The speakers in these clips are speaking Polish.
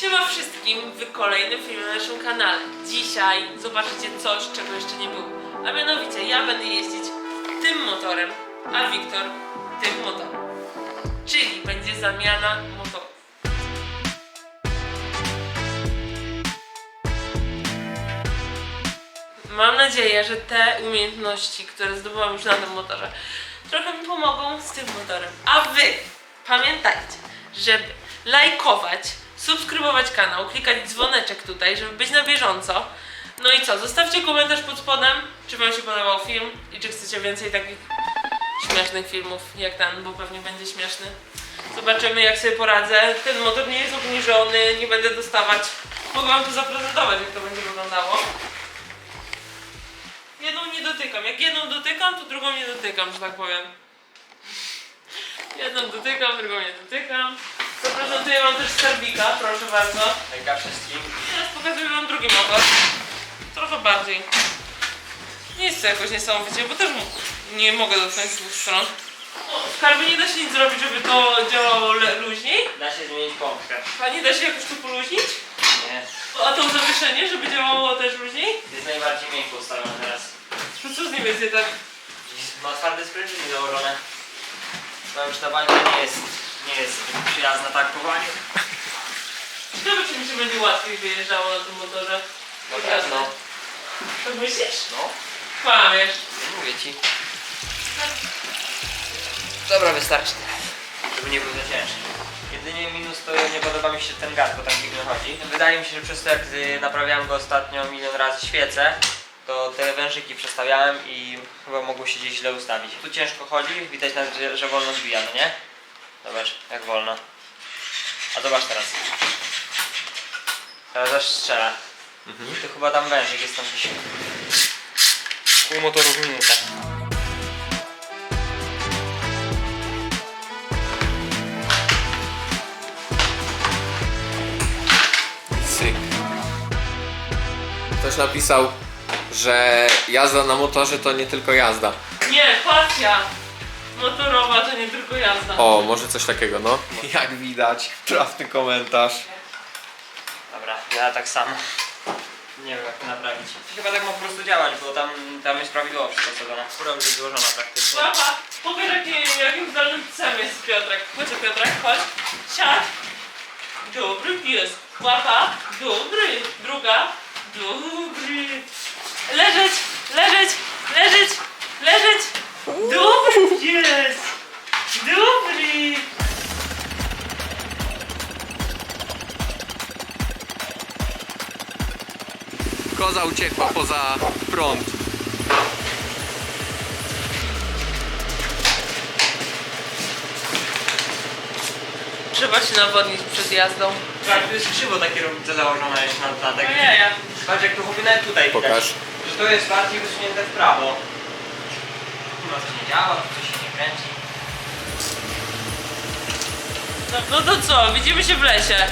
Siema wszystkim w kolejnym filmie na naszym kanale. Dzisiaj zobaczycie coś, czego jeszcze nie było. A mianowicie ja będę jeździć tym motorem, a Wiktor tym motorem. Czyli będzie zamiana motorów. Mam nadzieję, że te umiejętności, które zdobyłam już na tym motorze, trochę mi pomogą z tym motorem. A wy pamiętajcie, żeby lajkować, subskrybować kanał, klikać dzwoneczek tutaj, żeby być na bieżąco. No i co? Zostawcie komentarz pod spodem, czy wam się podobał film i czy chcecie więcej takich śmiesznych filmów jak ten, bo pewnie będzie śmieszny. Zobaczymy jak sobie poradzę. Ten motor nie jest obniżony, nie będę dostawać. Mogę wam to zaprezentować jak to będzie wyglądało. Jedną nie dotykam. Jak jedną dotykam, to drugą nie dotykam, że tak powiem. Jedną dotykam, drugą nie dotykam. Zaprezentuję wam też serwika, proszę bardzo. Hejka wszystkim. Teraz pokazuję wam drugi motor. Trochę bardziej. Nie jest to jakoś niesamowicie, bo też nie mogę dotknąć z dwóch stron. O, w nie da się nic zrobić, żeby to działało luźniej. Da się zmienić pompkę. A nie da się jakoś to poluźnić? Nie. A to zawieszenie, żeby działało też luźniej? Jest najbardziej miękko ustawione teraz. To co z nim jest nie tak? Ma twarde sprężyny założone. Powiem, że ta bańka nie jest, nie jest przyjazna tak powoli. Ciekawe, czy mi się będzie łatwiej wyjeżdżało na tym motorze. Na pewno. Tak myślisz? No, Kłamiesz. mówię ci. Dobra, wystarczy. Żeby nie był za ciężki. Jedynie minus to nie podoba mi się ten gaz, bo tak dziwnie chodzi. Wydaje mi się, że przez to jak y, naprawiałem go ostatnio milion razy świecę, to te wężyki przestawiałem i chyba mogło się gdzieś źle ustawić. Tu ciężko chodzi, widać nawet, że, że wolno odbija, no nie? Zobacz, jak wolno. A zobacz teraz. Teraz aż strzela. I to chyba tam wężyk jest tam gdzieś. Pół motoru w minutę. Syk. Ktoś napisał, że jazda na motorze to nie tylko jazda. Nie, pasja motorowa to nie tylko jazda. O, może coś takiego, no. Jak widać, trafny komentarz. Dobra, ja tak samo. Nie wiem jak to naprawić. Chyba tak ma po prostu działać, bo tam, tam jest prawidłowo przystosowana. Skóra już jest złożona praktycznie. Papa, pokaż jakim, jakim zdolnym psem jest Piotrek. Chodź Piotrek, chodź. Siad. Dobry pies. Łapa, dobry. Druga, dobry. Leżeć, leżeć, leżeć, leżeć. Dobry pies. Dobry. Koza uciekła poza prąd. Trzeba się nawodnić przed jazdą. Tak, to jest krzywo takie robice założone jeszcze na dodatek. Ojeja. Patrz jak to chłopie nawet tutaj widać. Pokaż. Że to jest bardziej wysunięte w prawo. Działa, tu coś się nie kręci. No, no to co, widzimy się w lesie.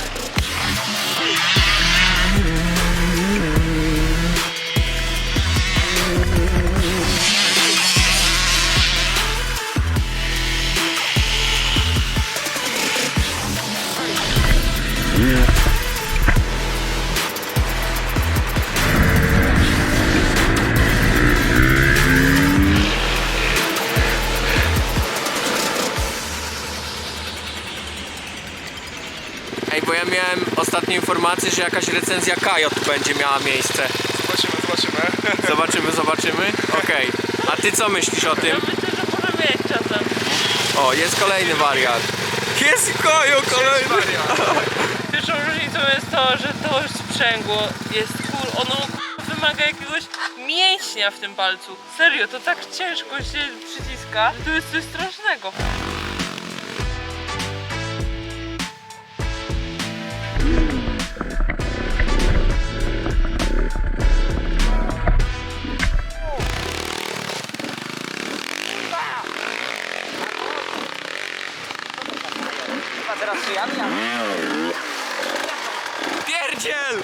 Informację, że jakaś recenzja Kajo tu będzie miała miejsce. Zobaczymy, zobaczymy. Zobaczymy, zobaczymy. Okej. A ty co myślisz o Ja tym? myślę, że może mieć czasem. O, jest kolejny wariat. Jest Kajo kolejny. Pierwszą różnicą jest to, że to sprzęgło jest kur... ono kur- wymaga jakiegoś mięśnia w tym palcu. Serio, to tak ciężko się przyciska, że to jest coś strasznego. Teraz czy ja, ja. Pierdziel!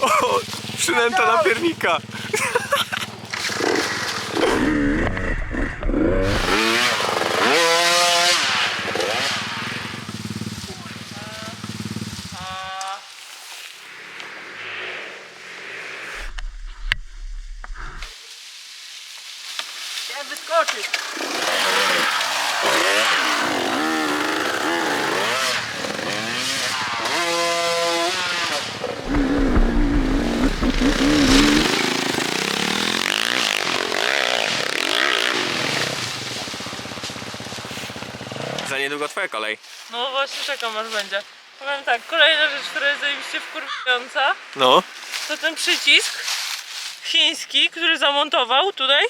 O, przynęta na piernika. Twoja kolej. No właśnie czekam aż będzie. Powiem tak, kolejna rzecz, która jest zajebiście wkurwiająca, No. to ten przycisk chiński, który zamontował tutaj.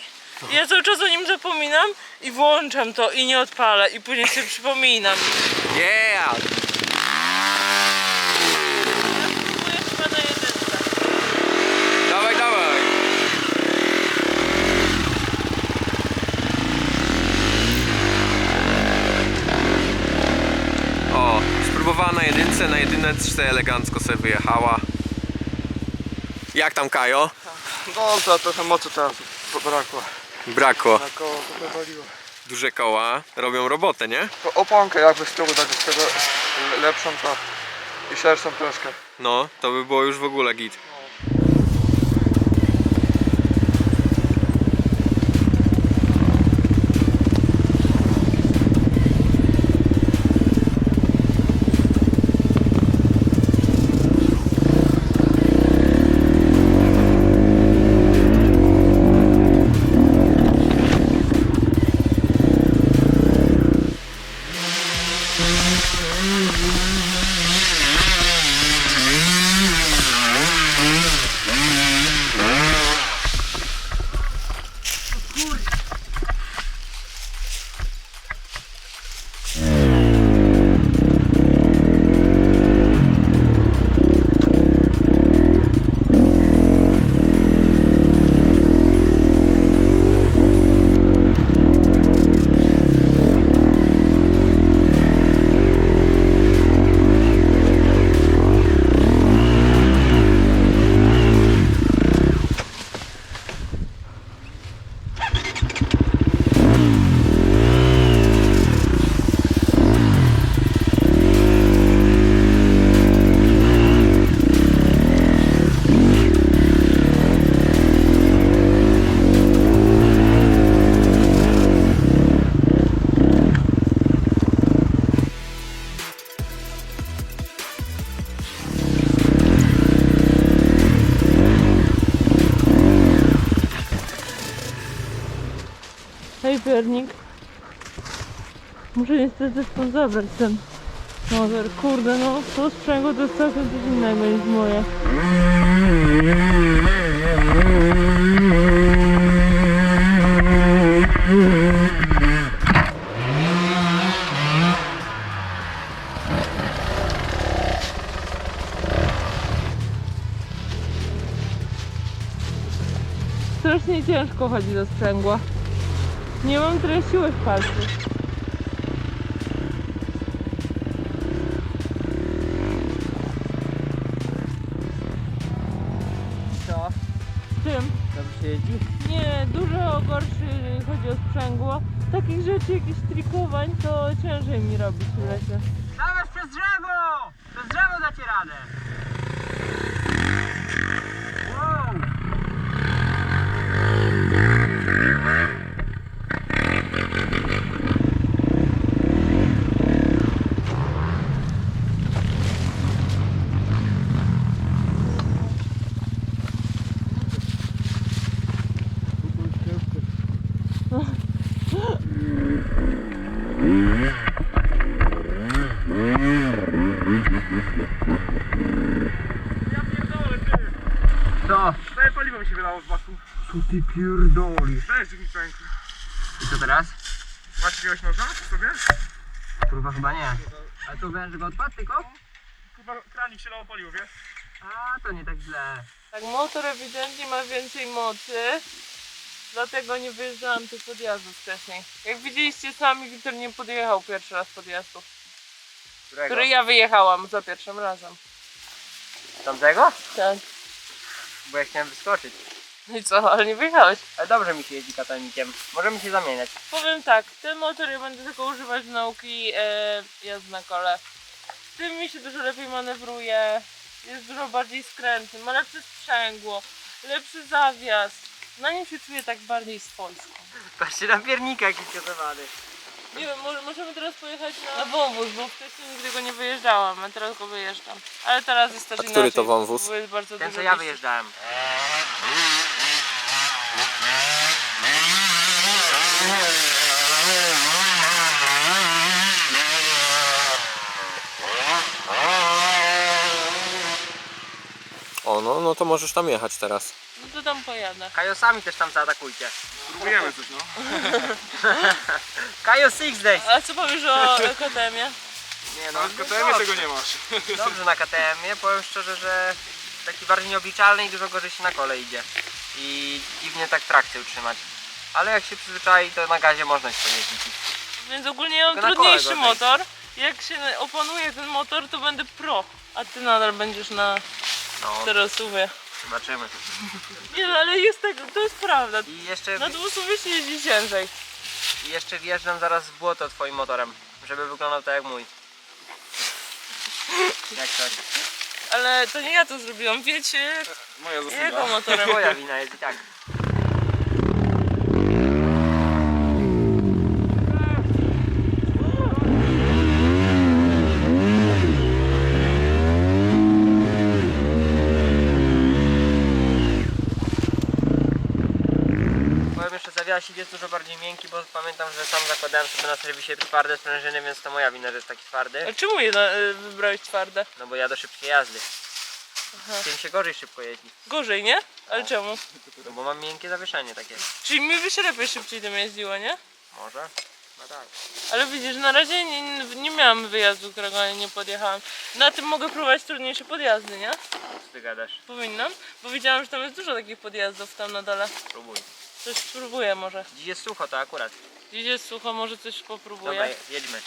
Ja cały czas o nim zapominam i włączam to i nie odpalę i później sobie przypominam. Yeah! Ja spróbuję chyba na jedynce. Dawaj, dawaj! O, spróbowała na jedynce, na jedynce elegancko sobie wyjechała. Jak tam Kajo? No to trochę mocy teraz brakło. Brakło. Na koło trochę waliło. Duże koła robią robotę, nie? To oponkę jakby z tyłu dać z tego le- lepszą to i szerszą troszkę. No, to by było już w ogóle git. Muszę niestety stąd zabrać ten motor. Kurde no, to sprzęgło to jest całkiem coś innego niż moje. Strasznie ciężko chodzi do sprzęgła. Nie mam tyle siły w palcu. Co? Z czym? Dobrze się jeździ? Nie, dużo gorszy, chodzi o sprzęgło. Takich rzeczy, jakichś trikowań, to ciężej mi robić w lesie. Dawaj przez drzewo! Przez drzewo dacie radę! Co? Daję paliwo mi się wylało z baku. Co ty pierdolisz? Weź mi pękł. I co teraz? Macie jakiegoś noża sobie? Kurwa chyba nie. A tu węż go odpadł tylko? Kurwa kranik się lało paliwo, wiesz? A to nie tak źle. Tak, motor ewidentnie ma więcej mocy, dlatego nie wyjeżdżałam tych podjazdów wcześniej. Jak widzieliście sami, Wiktor nie podjechał pierwszy raz podjazdu, Którego? który ja wyjechałam za pierwszym razem. Tamtego? Tak. Bo ja chciałem wyskoczyć. No i co, ale nie wyjechałeś. Ale dobrze mi się jeździ katanikiem. Możemy się zamieniać. Powiem tak, ten motor ja będę tylko używać do nauki e, jazdy na kole. Tym mi się dużo lepiej manewruje, jest dużo bardziej skrętny, ma lepsze sprzęgło, lepszy zawias. Na nim się czuję tak bardziej swojsko. Patrzcie na piernika jaki skasowany. Nie wiem, może, możemy teraz pojechać na, na wąwóz, bo wcześniej nigdy go nie wyjeżdżałam, a teraz go wyjeżdżam. Ale teraz jest też A który to wąwóz? Bo jest bardzo Ten dużo co ja liści. wyjeżdżałem. O, no, no to możesz tam jechać teraz. No to tam pojadę. Kajosami też tam zaatakujcie. Próbujemy coś, no. Kajo Six Days! A co powiesz o KTM-ie? Nie no, Ale w no KTM dobrze. tego nie masz. Dobrze na KTM-ie, powiem szczerze, że taki bardziej nieobliczalny i dużo gorzej się na kole idzie. I dziwnie tak trakcję utrzymać. Ale jak się przyzwyczai, to na gazie można się pojeździć. Więc ogólnie ja mam Tylko na trudniejszy gorzej. motor. Jak się opanuje ten motor, to będę pro. A ty nadal będziesz na No, czterosuwie. Zobaczymy. Nie no, ale jest tak, to jest prawda. I jeszcze, Na dwusuwie się jeździ ciężej. i jeszcze wjeżdżam zaraz w błoto twoim motorem, żeby wyglądał tak jak mój. Jak tak? Ale to nie ja to zrobiłam, wiecie, Moja zasługa. jego motorem. Twoja wina jest i tak. Zawiasik jest dużo bardziej miękki, bo pamiętam, że sam zakładałem sobie na serwisie twarde sprężyny, więc to moja wina, że jest taki twardy. A czemu jedna y, wybrałeś twarde? No bo ja do szybkiej jazdy. Tym się gorzej szybko jeździ. Gorzej, nie? Ale czemu? No bo mam miękkie zawieszenie takie. Czyli mi by się lepiej szybciej tym jeździło, nie? Może? No tak. Ale widzisz, na razie nie, nie miałam wyjazdu, którego nie podjechałam. Na tym mogę próbować trudniejsze podjazdy, nie? Co ty gadasz? Powinnam, bo widziałam, że tam jest dużo takich podjazdów tam na dole. Spróbuj. Coś spróbuję może. Dziś jest sucho, to akurat. Gdzieś jest sucho, może coś Dobra, popróbuję. jedźmy.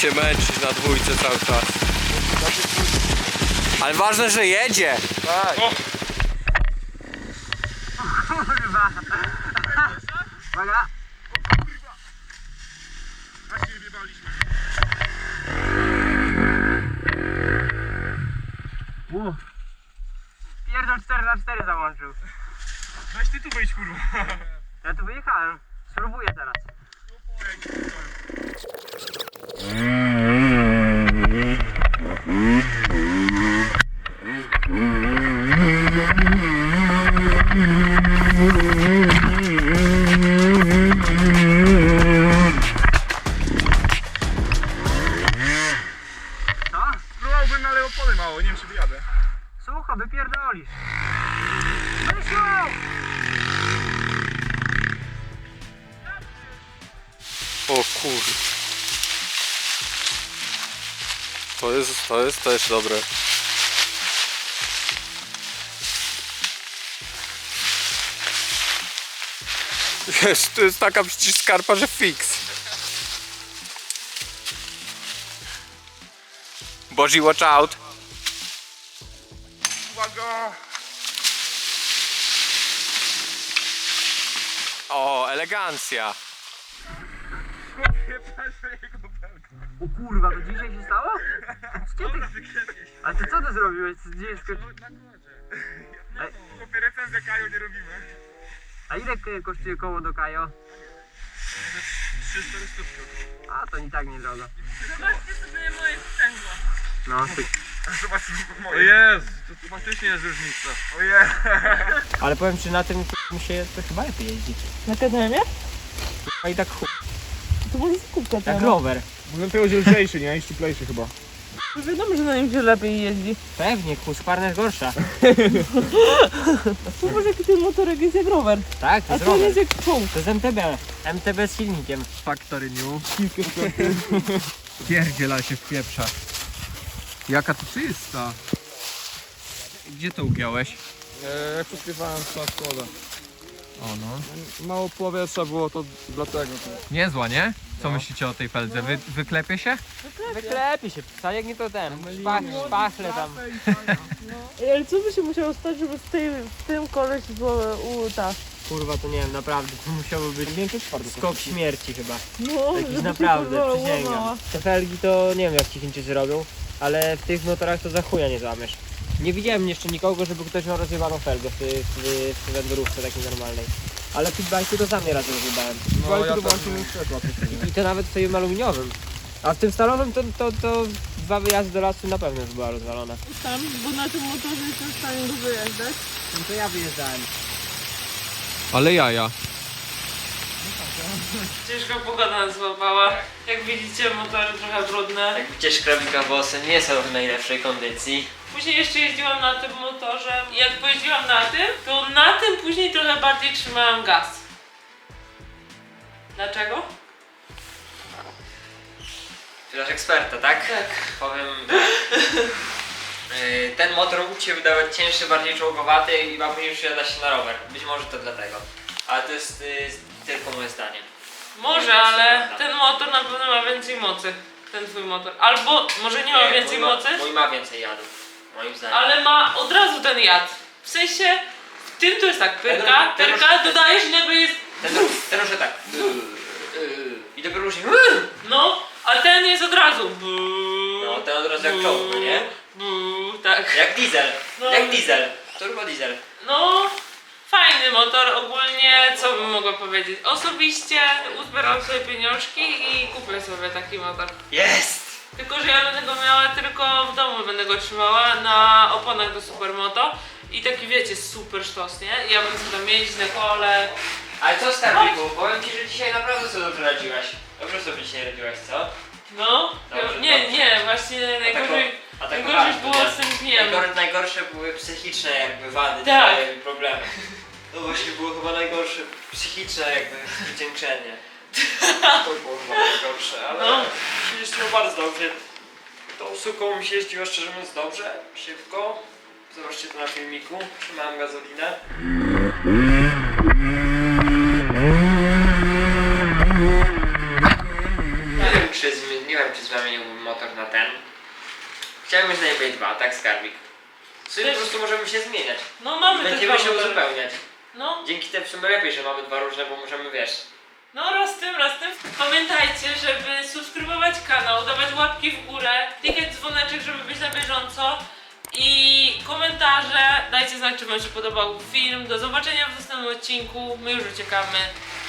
Się męczyć na dwójce cały czas. Ale ważne, że jedzie. Tak. Uwaga! Pierdol 4 na 4 załączył. Weź ty tu wyjdź, kurwa. Ja tu wyjechałem. Spróbuję teraz. To jest, to jest też dobre. Wiesz, to jest taka przecież skarpa, że fix. Boży, watch out. Uwaga! O, elegancja. O kurwa, to dzisiaj się stało? Gdzie ty? A ty co ty zrobiłeś? Gdzie jest... Ej, Kopie recenzję Kaju nie robimy. A ile k- kosztuje koło do Kajo? 300 stówki. A, to i tak niedrogo. Zobaczcie sobie moje sprzęgło. No, ty... Zobacz moje. O jest, to, to faktycznie jest różnica. O jest. Ale powiem Ci, na tym mi się to chyba lepiej jeździ. Na KTM-ie? A i tak chuj. To może skup KTM. Jak rower. Bo ten jest lżejszy, nie? I szczuplejszy chyba. Wiadomo, że na nim się lepiej jeździ. Pewnie, Husqvarna jest gorsza. Zobacz jaki ten motorek jest jak rower. Tak, to A jest rower. jest jak czołg. To jest MTB. MTB z silnikiem. Factory New. Pierdziela się w pieprza. Jaka to czysta. Gdzie to ugiąłeś? E, jak podkrywałem na szkodę. O no. Mało powietrza było to dlatego. Niezła, nie? Co myślicie o tej peldze? Wy, wyklepie się? Wyklepie się, wcale jak nie to ten. Szpach, szpachle tam. Ej, Ale co by się musiało stać, żeby w, tej, w tym koleś było u ta. Kurwa, to nie wiem, naprawdę. To musiało być skok śmierci chyba. No, Jakiś żeby naprawdę, kurwa przysięgam. łamała. Te felgi to nie wiem jak ci Chińczycy robią, ale w tych motorach to za chuja nie złamiesz. Nie widziałem jeszcze nikogo, żeby ktoś miał rozjebaną felgę w, w, w, w endurówce takiej normalnej. Ale w pitbike'u to sam rozjebałem. No ja to też włączył- nie światła. I to nawet w tym aluminiowym. A w tym stalowym to, to, to dwa wyjazdy do lasu na pewno już była rozwalona. Tam, bo na tym motorze jestem w stanie go wyjeżdżać. No to ja wyjeżdżałem. Ale jaja. Ciężka pogoda nas złapała. Jak widzicie, motory trochę brudne. Jak widzicie szkrabika włosy nie są w najlepszej kondycji. Później jeszcze jeździłam na tym motorze. I Jak pojeździłam na tym, to na tym później trochę bardziej trzymałam gaz. Dlaczego? Pytasz eksperta, tak? Tak. Powiem Yy, Ten motor mógł się wydawać cięższy, bardziej czołgowaty i ma później przyjada się na rower. Być może to dlatego. Ale to jest yy, tylko moje zdanie. Może, ale ten motor na pewno ma więcej mocy. Ten twój motor. Albo może nie ma więcej mój mocy, Ma, mój ma więcej jadów. Moim zdaniem. ale ma od razu ten jad. W sensie, w tym to jest tak, pyrka, Ten- ten- pyrka, dodajesz i nagle jest Ten, ten ruszy tak. I dopiero ruszy. no, a ten jest od razu. No ten od razu jak czołg, no nie? Tak. Jak diesel. No. Jak diesel. Turbo diesel. No, fajny motor ogólnie, co bym mogła powiedzieć. Osobiście uzbieram sobie pieniążki i kupię sobie taki motor. Jest! Tylko, że ja będę go miała tylko w domu, będę go trzymała na oponach do Supermoto. I taki wiecie, super sztos, nie? Ja będę sobie tam jeździć na kole. Ale co Starbiku? Powiem ci, że dzisiaj naprawdę sobie dobrze radziłaś. Dobrze sobie dzisiaj radziłaś, co? No, Dobrze, nie, dobrze. nie, właśnie najgorzej, A tak najgorzej było z tym. Najgor, najgorsze były psychiczne jakby wady Tak. twoje problemy. To właśnie było chyba najgorsze psychiczne jakby wycieńczenie. To było najgorsze, ale No. się jeździło bardzo dobrze. Tą suką mi się jeździło szczerze mówiąc dobrze, szybko. Zobaczcie to na filmiku. Trzymałem gazolinę. Nie wiem czy, zmi- nie wiem czy zamieniłbym motor na ten. Chciałem mieć najlepiej dwa, tak skarbik. Czyli po prostu możemy się zmieniać. No mamy te Będziemy dwa się motory. uzupełniać. No, Dzięki temu w sumie lepiej, że mamy dwa różne, bo możemy wiesz. No raz tym, raz tym. Pamiętajcie, żeby subskrybować kanał, dawać łapki w górę, klikać dzwoneczek, żeby być na bieżąco. I komentarze, dajcie znać, czy wam się podobał film. Do zobaczenia w następnym odcinku. My już uciekamy.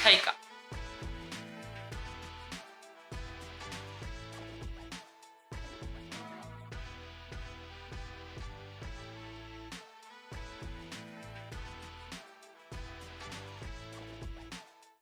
Hejka.